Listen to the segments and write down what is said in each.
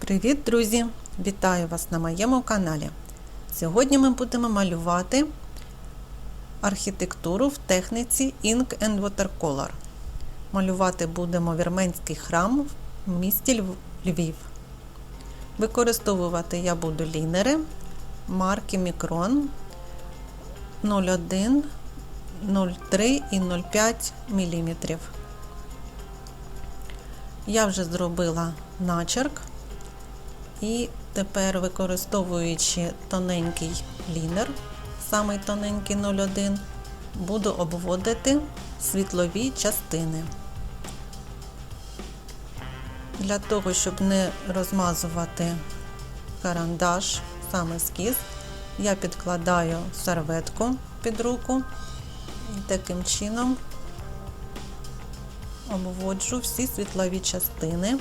Привіт, друзі! Вітаю вас на моєму каналі. Сьогодні ми будемо малювати архітектуру в техніці Ink and Watercolor. Малювати будемо вірменський храм в місті Львів. Використовувати я буду лінери марки Micron 01, 03 і 05 мм. Я вже зробила начерк. І тепер, використовуючи тоненький лінер, самий тоненький 01, буду обводити світлові частини. Для того, щоб не розмазувати карандаш, сам ескіз, я підкладаю серветку під руку і таким чином обводжу всі світлові частини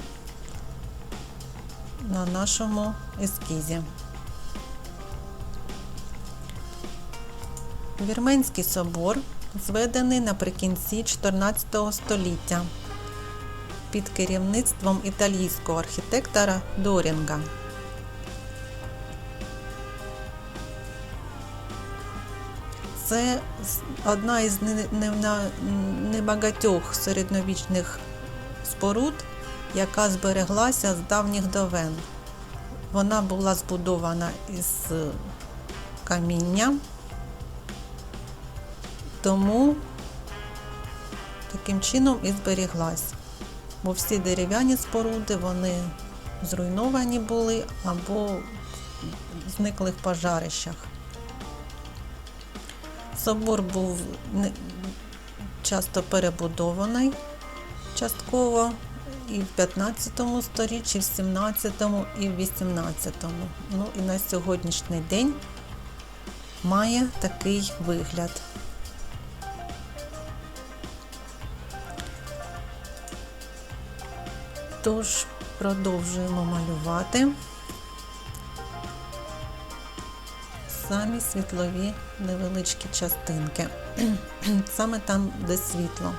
на нашому ескізі. Вірменський собор зведений наприкінці 14 століття під керівництвом італійського архітектора Дорінга. Це одна із небагатьох середньовічних споруд, яка збереглася з давніх давен. Вона була збудована із каміння, тому таким чином і зберіглась. Бо всі дерев'яні споруди вони зруйновані були або в зниклих пожарищах. Собор був часто перебудований частково і в 15 сторіччі, в 17 і в 18. Ну і на сьогоднішній день має такий вигляд. Тож продовжуємо малювати самі світлові невеличкі частинки, саме там, де світло.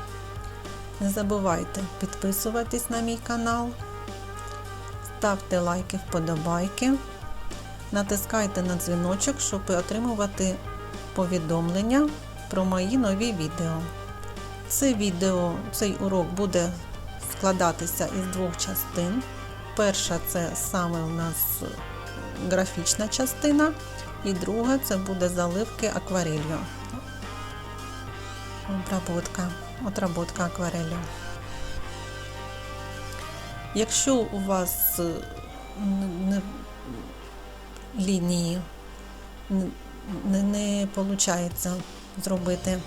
Не забувайте підписуватись на мій канал, ставте лайки, вподобайки, натискайте на дзвіночок, щоб отримувати повідомлення про мої нові відео. Це відео, цей урок буде складатися із двох частин. Перша це саме у нас графічна частина, і друга це буде заливки акварелью. Обработка, отработка акварелью. Якщо у вас е, не, лінії не, не виходить зробити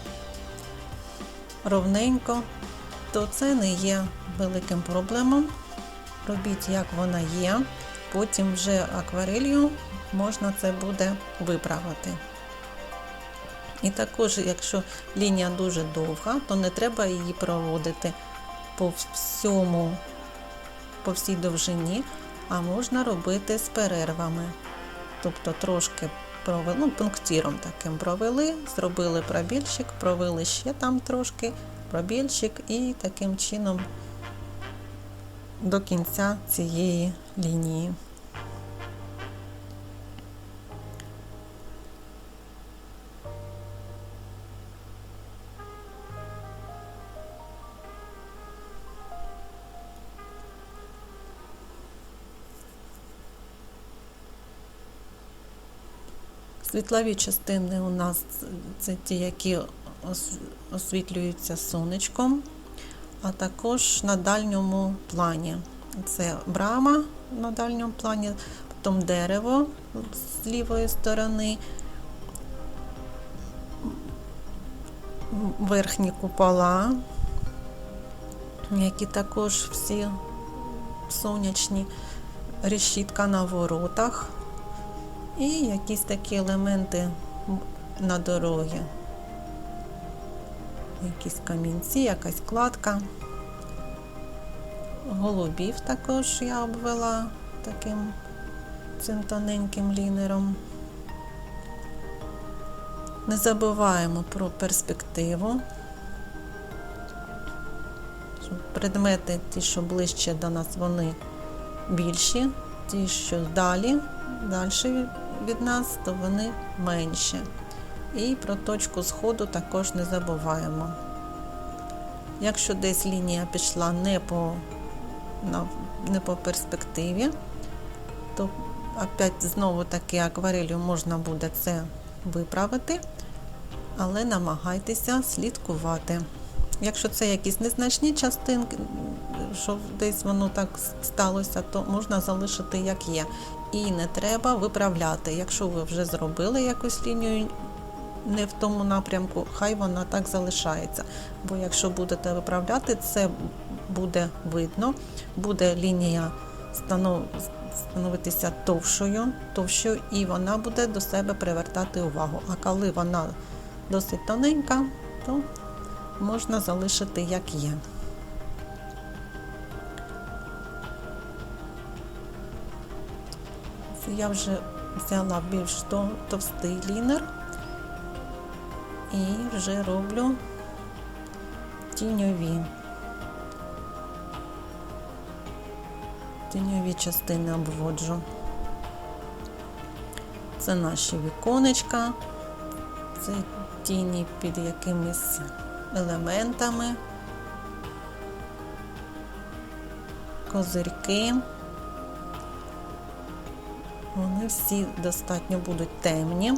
ровненько, то це не є великим проблемом. Робіть, як вона є, потім вже акварелью можна це буде виправити. І також, якщо лінія дуже довга, то не треба її проводити по всьому, по всій довжині, а можна робити з перервами. Тобто трошки провели, ну, пунктиром таким провели, зробили пробільчик, провели ще там трошки пробільчик і таким чином до кінця цієї лінії. Світлові частини у нас це ті, які освітлюються сонечком, а також на дальньому плані. Це брама на дальньому плані, потім дерево з лівої сторони, верхні купола, які також всі сонячні, решітка на воротах. І якісь такі елементи на дорогі. Якісь камінці, якась кладка. Голубів також я обвела таким цим тоненьким лінером. Не забуваємо про перспективу. Предмети, ті, що ближче до нас, вони більші ті, що далі, далі від нас, то вони менші. І про точку сходу також не забуваємо. Якщо десь лінія пішла не по, не по перспективі, то опять знову таки акварелью можна буде це виправити, але намагайтеся слідкувати. Якщо це якісь незначні частинки, що десь воно так сталося, то можна залишити як є. І не треба виправляти. Якщо ви вже зробили якусь лінію не в тому напрямку, хай вона так залишається. Бо якщо будете виправляти, це буде видно, буде лінія станов... становитися товщою, товщою, і вона буде до себе привертати увагу. А коли вона досить тоненька, то можна залишити як є. Я вже взяла більш товстий лінер і вже роблю тіньові. Тіньові частини обводжу. Це наші віконечка, це тіні під якимись елементами, козирки. Вони всі достатньо будуть темні,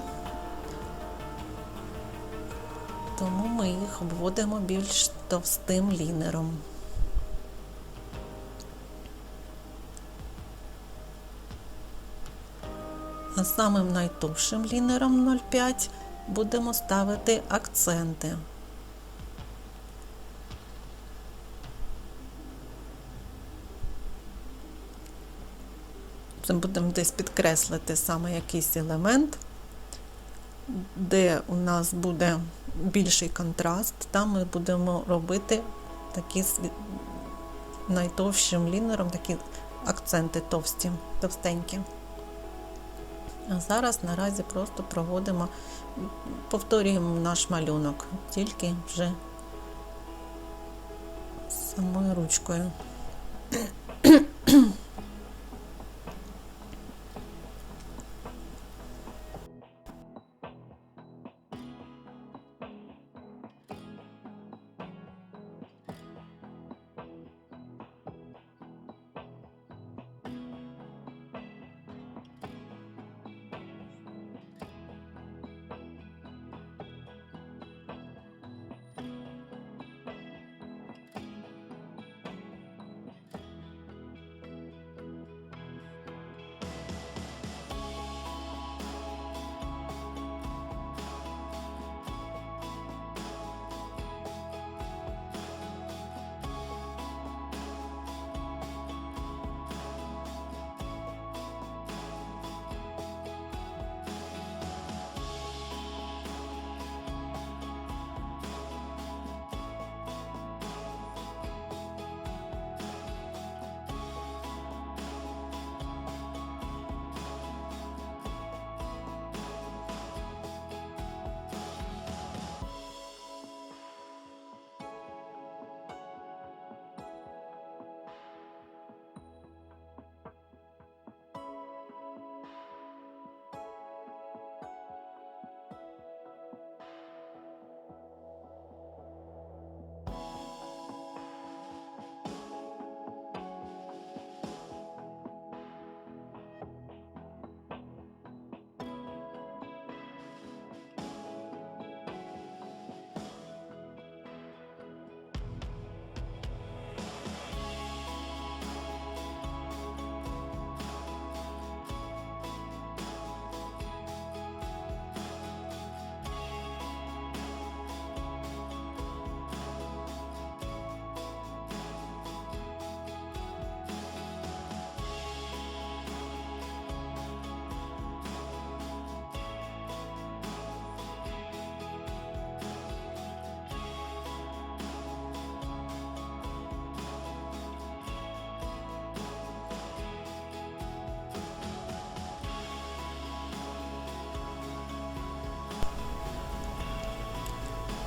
тому ми їх обводимо більш товстим лінером. А самим найтовшим лінером 0,5 будемо ставити акценти. Будемо десь підкреслити саме якийсь елемент, де у нас буде більший контраст, там ми будемо робити такі найтовщим лінером, такі акценти товсті, товстенькі. А зараз наразі просто проводимо, повторюємо наш малюнок, тільки вже самою ручкою.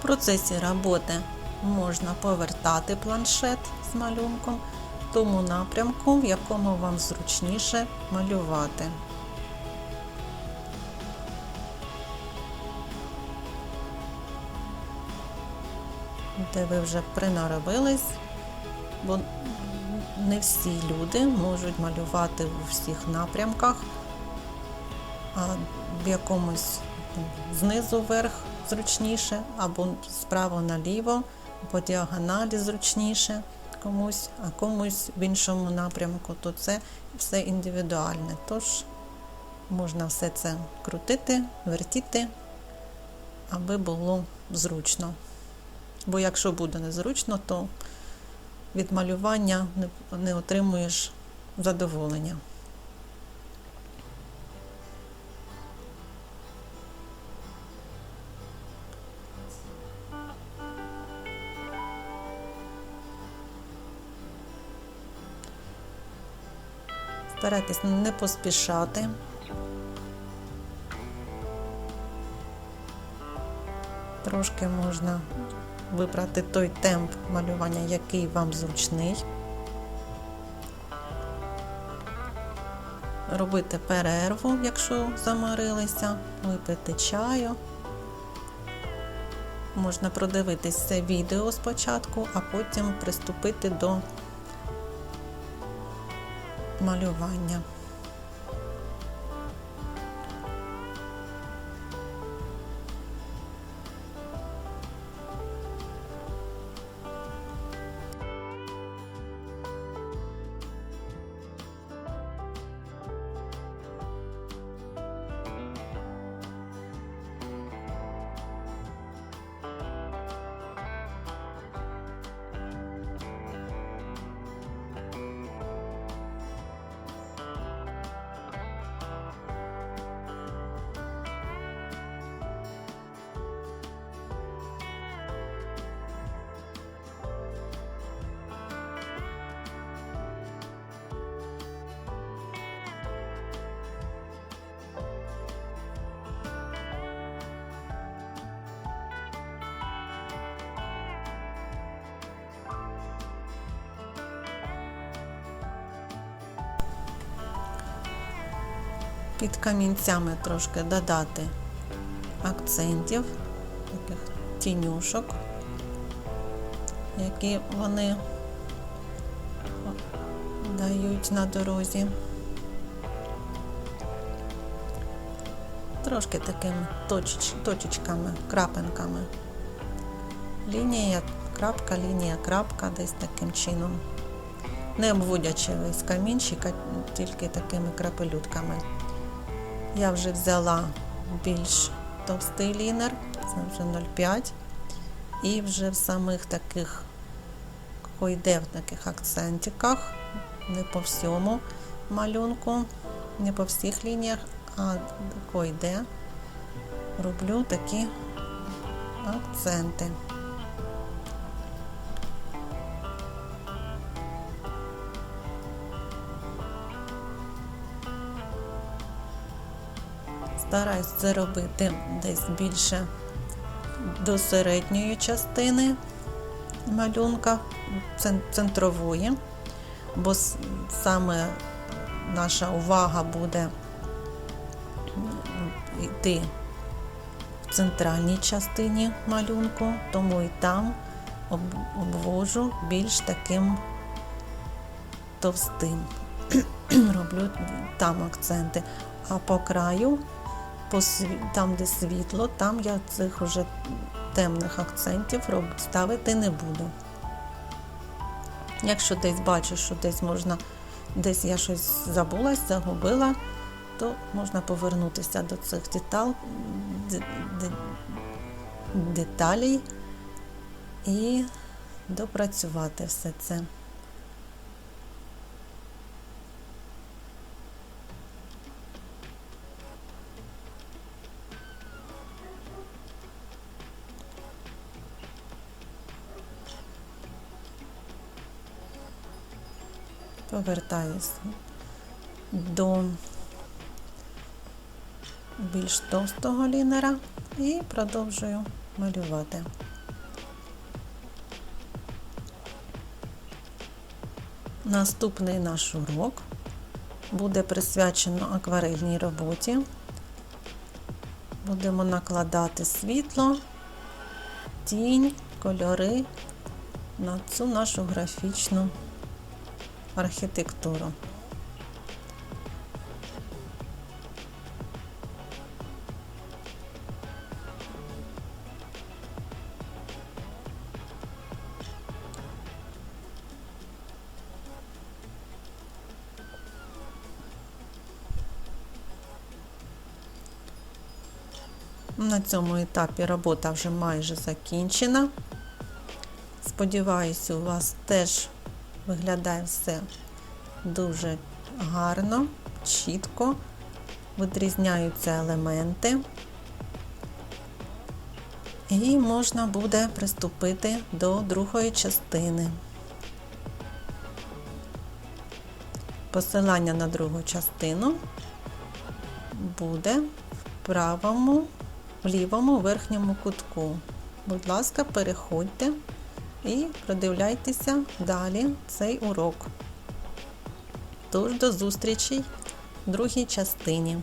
Процесі роботи можна повертати планшет з малюнком, тому напрямку, в якому вам зручніше малювати. Де ви вже приноровились, бо не всі люди можуть малювати у всіх напрямках, а в якомусь знизу вверх зручніше, або справа наліво, по діагоналі зручніше комусь, а комусь в іншому напрямку, то це все індивідуальне. Тож можна все це крутити, вертіти, аби було зручно. Бо якщо буде незручно, то від малювання не, отримуєш задоволення. Старайтесь не поспішати. Трошки можна вибрати той темп малювання, який вам зручний. Робити перерву, якщо заморилися, випити чаю. Можна продивитись це відео спочатку, а потім приступити до малювання. Під камінцями трошки додати акцентів, таких тінюшок, які вони дають на дорозі. Трошки такими точеч, точечками, крапинками. Лінія, крапка, лінія, крапка, десь таким чином. Не обводячи весь камінчик, а тільки такими крапелютками. Я вже взяла більш товстий лінер, це вже 0,5. І вже в самих таких койде в таких акцентиках, не по всьому малюнку, не по всіх лініях, а койде роблю такі акценти. Стараюсь це робити десь більше до середньої частини малюнка, центрової, бо саме наша увага буде йти в центральній частині малюнку, тому і там обвожу більш таким товстим. Роблю там акценти, а по краю там, де світло, там я цих уже темних акцентів ставити не буду. Якщо десь бачу, що десь можна, десь я щось забулась, загубила, то можна повернутися до цих деталь, деталей і допрацювати все це. Повертаюсь до більш товстого лінера і продовжую малювати. Наступний наш урок буде присвячено акварельній роботі. Будемо накладати світло, тінь, кольори на цю нашу графічну архітектуру. На цьому етапі робота вже майже закінчена. Сподіваюся, у вас теж виглядає все дуже гарно, чітко, відрізняються елементи. І можна буде приступити до другої частини. Посилання на другу частину буде в правому в лівому верхньому кутку. Будь ласка, переходьте і продивляйтеся далі цей урок. Тож до зустрічі в другій частині.